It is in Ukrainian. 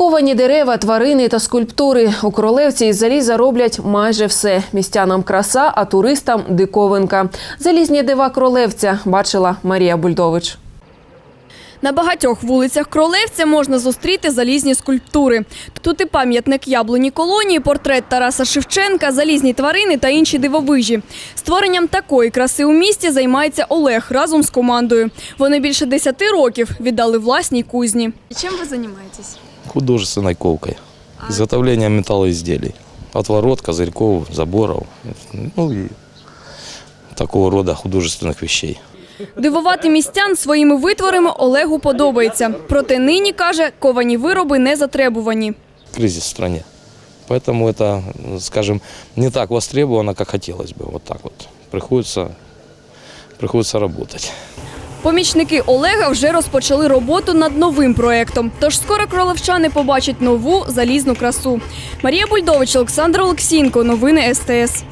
Ковані дерева, тварини та скульптури. У королевці із заліза роблять майже все. Містянам краса, а туристам диковинка. Залізні дива королевця бачила Марія Бульдович. На багатьох вулицях Кролевця можна зустріти залізні скульптури. Тут і пам'ятник яблуні колонії, портрет Тараса Шевченка, залізні тварини та інші дивовижі. Створенням такої краси у місті займається Олег разом з командою. Вони більше 10 років віддали власній кузні. Чим ви займаєтесь? художественной ковкой. Изготовление металлоизделий. Отворот, козырьков, заборов. Ну и такого рода художественных вещей. Дивувати містян своїми витворами Олегу подобається. Проте нині, каже, ковані вироби не затребувані. Кризис в стране. Поэтому это, скажем, не так востребовано, как хотелось бы. Вот так вот. Приходится, приходится работать. Помічники Олега вже розпочали роботу над новим проєктом. Тож скоро кролевчани побачать нову залізну красу. Марія Бульдович, Олександр Олексієнко. Новини СТС.